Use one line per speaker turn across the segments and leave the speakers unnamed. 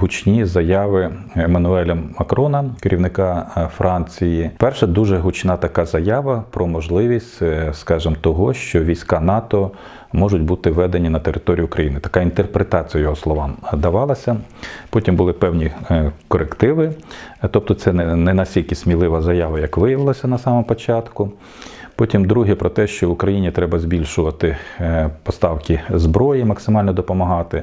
Гучні заяви Еммануеля Макрона, керівника е, Франції. Перша дуже гучна така заява про можливість, е, скажімо, того, що війська НАТО можуть бути введені на територію України. Така інтерпретація його словам давалася. Потім були певні е, корективи, тобто це не настільки смілива заява, як виявилося на самому початку. Потім друге про те, що Україні треба збільшувати е, поставки зброї, максимально допомагати.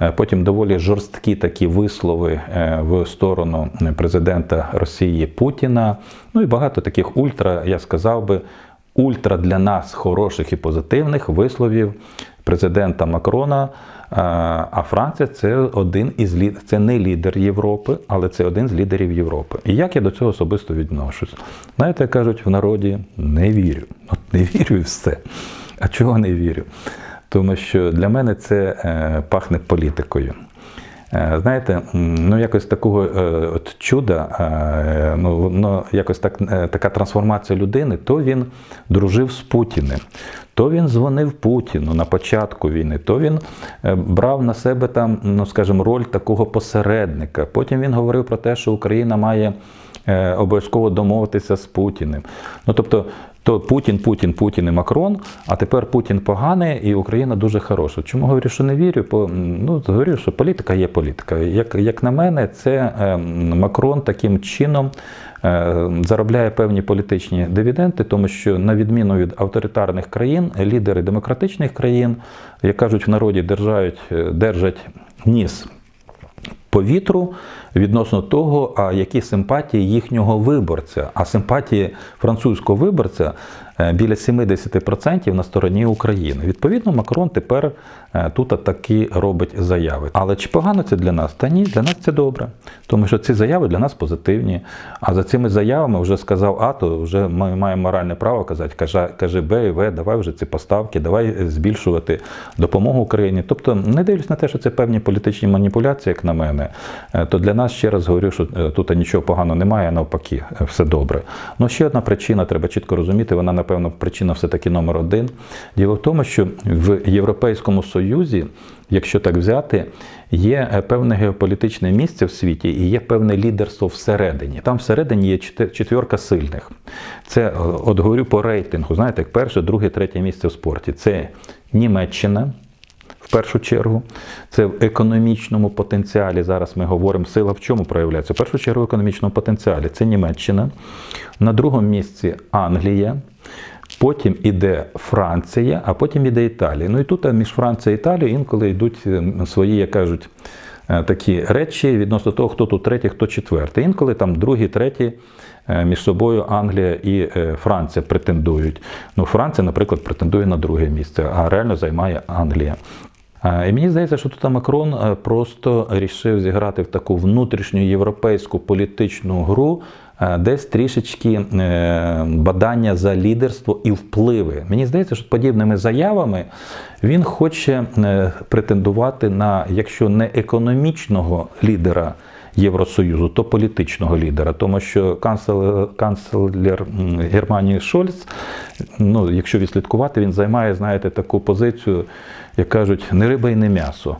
Е, Потім доволі жорсткі такі вислови е, в сторону президента Росії Путіна. Ну і багато таких ультра, я сказав би, ультра для нас хороших і позитивних висловів президента Макрона. А Франція це один із лід... це не лідер Європи, але це один з лідерів Європи. І як я до цього особисто відношусь? Знаєте, кажуть в народі, не вірю. От не вірю і все. А чого не вірю? Тому що для мене це е, пахне політикою. Е, Знаєте, ну якось такого е, от чуда, ну воно якось так така трансформація людини, то він дружив з Путіним, то він дзвонив Путіну на початку війни, то він е, брав на себе там, ну скажімо, роль такого посередника. Потім він говорив про те, що Україна має е, обов'язково домовитися з Путіним. Ну тобто. То Путін, Путін, Путін і Макрон, а тепер Путін поганий і Україна дуже хороша. Чому говорю, що не вірю? Бо ну говорю, що політика є політика. Як, як на мене, це е, Макрон таким чином е, заробляє певні політичні дивіденди, тому що на відміну від авторитарних країн, лідери демократичних країн, як кажуть в народі, держають, е, держать ніс повітру відносно того, а які симпатії їхнього виборця. А симпатії французького виборця біля 70% на стороні України. Відповідно, Макрон тепер е, тут такі робить заяви. Але чи погано це для нас? Та ні, для нас це добре. Тому що ці заяви для нас позитивні. А за цими заявами вже сказав А, то вже ми маємо моральне право казати, каже, Б і В, давай вже ці поставки, давай збільшувати допомогу Україні. Тобто, не дивлюсь на те, що це певні політичні маніпуляції, як на мене, е, то для нас ще раз говорю, що е, тут нічого поганого немає, навпаки, е, все добре. Ну ще одна причина, треба чітко розуміти, вона, напевно, причина все-таки номер один. Діло в тому, що в Європейському Союзі, якщо так взяти, є е, певне геополітичне місце в світі і є певне лідерство всередині. Там всередині є четверка сильних. Це, е, от говорю по рейтингу, знаєте, перше, друге, третє місце в спорті. Це Німеччина. В першу чергу, це в економічному потенціалі. Зараз ми говоримо, сила в чому проявляється? В першу чергу в економічному потенціалі. Це Німеччина. На другому місці Англія. Потім іде Франція, а потім іде Італія. Ну і тут а між Францією і Італією інколи йдуть е, свої, як кажуть, е, такі речі відносно того, хто тут третій, хто четвертий. Інколи там другі, треті е, між собою Англія і е, Франція претендують. Ну, Франція, наприклад, претендує на друге місце, а реально займає Англія. І мені здається, що тут Макрон е, просто рішив зіграти в таку внутрішню європейську політичну гру, е, десь трішечки е, бадання за лідерство і впливи. Мені здається, що подібними заявами він хоче претендувати на, якщо не економічного лідера. Євросоюзу, то політичного лідера, тому що канцлер, канцлер Германії Шольц, ну, якщо відслідкувати, він займає, знаєте, таку позицію, як кажуть, не риба і не м'ясо.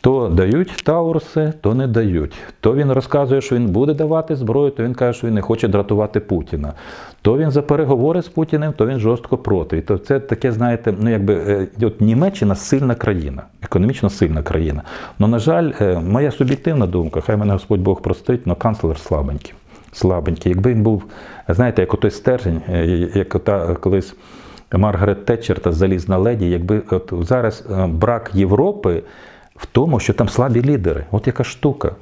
То дають таурси, то не дають. То він розказує, що він буде давати зброю, то він каже, що він не хоче дратувати Путіна. То він за переговори з Путіним, то він жорстко проти. І то це таке, знаєте, ну якби е, от Німеччина сильна країна, економічно сильна країна. Ну, на жаль, е, моя суб'єктивна думка, хай мене Господь Бог простить, але канцлер слабенький. Слабенький. Якби він був, знаєте, як отой стержень, е, як ота колись. Маргарет Тетчер та залізна леді, якби от зараз брак Європи в тому, що там слабі лідери. От яка штука.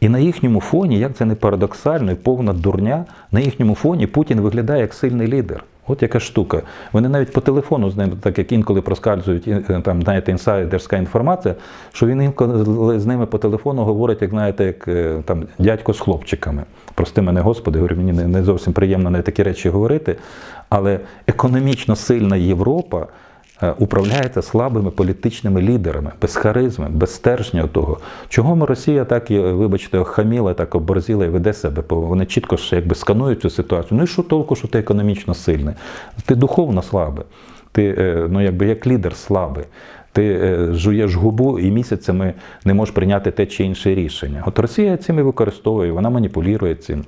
І на їхньому фоні, як це не парадоксально, і повна дурня, на їхньому фоні Путін виглядає як сильний лідер. От яка штука. Вони навіть по телефону з ним, так як інколи проскальзують е, там, знаєте, інсайдерська інформація, що він інколи з ними по телефону говорить, як знаєте, як е, там дядько з хлопчиками. Прости мене, Господи, говорю, мені не, не зовсім приємно на такі речі говорити. Але економічно сильна Європа е, управляється слабими політичними лідерами, без харизми, без стержня того. Чого ми Росія так і, вибачте, охаміла, так оборзіла і веде себе, бо вони чітко ж якби сканують цю ситуацію. Ну і що толку, що ти економічно сильний? Ти духовно слабий. Ти е, ну, якби як лідер слабий. Ти е, жуєш губу і місяцями не можеш прийняти те чи інше рішення. От Росія цим і використовує, вона маніпулює цим.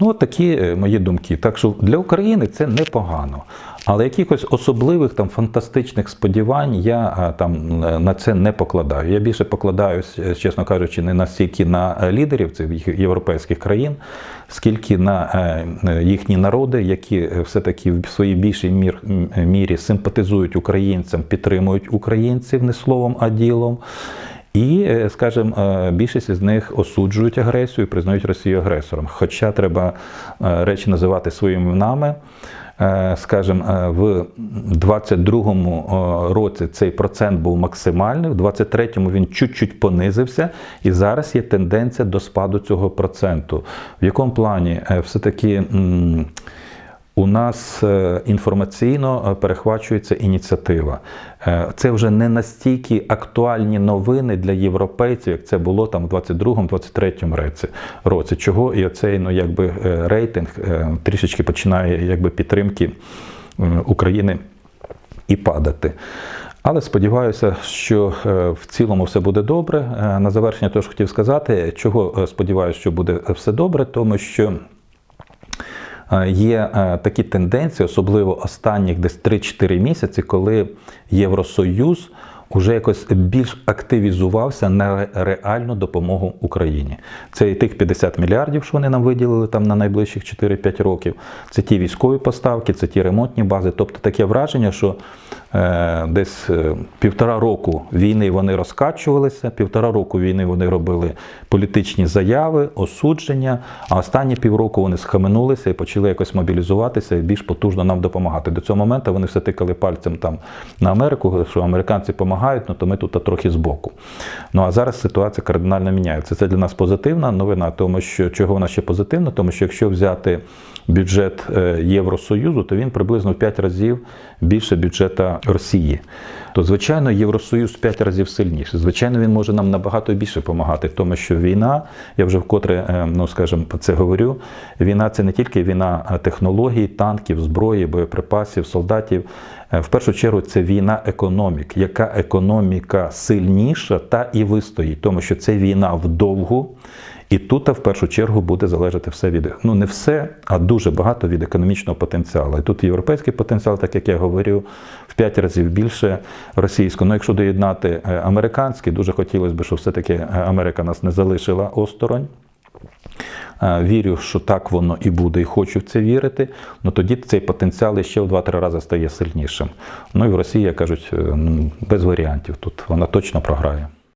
Ну, от такі е, мої думки. Так що для України це непогано. Але якихось особливих там фантастичних сподівань я е, там е, на це не покладаю. Я більше покладаюсь, е, чесно кажучи, не настільки на лідерів цих європейських країн, скільки на їхні народи, які все-таки в своїй більшій мір, мірі симпатизують українцям, підтримують українців не словом, а ділом. І, скажімо, більшість із них осуджують агресію і признають Росію агресором. Хоча треба речі називати своїми іменами. Е, Скажімо, е, в 22-му е, році цей процент був максимальний, в 23-му він чуть-чуть понизився, і зараз є тенденція до спаду цього проценту. В якому плані все-таки. У нас е, інформаційно е, перехвачується ініціатива. Е, Це вже не настільки актуальні новини для європейців, як це було там в 22-23 році. Чого і оцей ну, якби, рейтинг трішечки починає якби, підтримки України і падати. Але сподіваюся, що в цілому все буде добре. На завершення теж хотів сказати, чого сподіваюся, що буде все добре, тому що. Е, Є е, такі тенденції, особливо останніх десь 3-4 місяці, коли Євросоюз уже якось більш активізувався на реальну допомогу Україні. Це і тих 50 мільярдів, що вони нам виділили там на найближчих 4-5 років. Це ті військові поставки, це ті ремонтні бази. Тобто таке враження, що е, десь е, півтора року війни вони розкачувалися, півтора року війни вони робили політичні заяви, осудження, а останні півроку вони схаменулися і почали якось мобілізуватися і більш потужно нам допомагати. До цього моменту вони все тикали пальцем там на Америку, що американці допомагають, ну то ми тут трохи збоку. Ну а зараз ситуація кардинально міняється. Це для нас позитивна новина, тому що чого вона ще позитивна, тому що якщо взяти бюджет е, Євросоюзу, то він приблизно в 5 разів більше бюджета Росії. То, звичайно, Євросоюз 5 разів сильніший. Звичайно, він може нам набагато більше допомагати, тому що війна, я вже вкотре, е, ну скажімо, це говорю. Війна це не тільки війна а технологій, танків, зброї, боєприпасів, солдатів. Е, В першу чергу це війна економік. Яка економіка сильніша, та і вистоїть, тому що це війна вдовгу. І тут в першу чергу буде залежати все від ну не все, а дуже багато від економічного потенціалу. І тут європейський потенціал, так як я говорив, в 5 разів більше російського. Ну, якщо доєднати е, американський, дуже хотілося б, щоб все-таки е, Америка нас не залишила осторонь. Е, Вірю, що так воно і буде, і хочу в це вірити. Ну тоді цей потенціал ще в 2-3 рази стає сильнішим. Ну і в Росії, кажуть, без варіантів тут вона точно програє.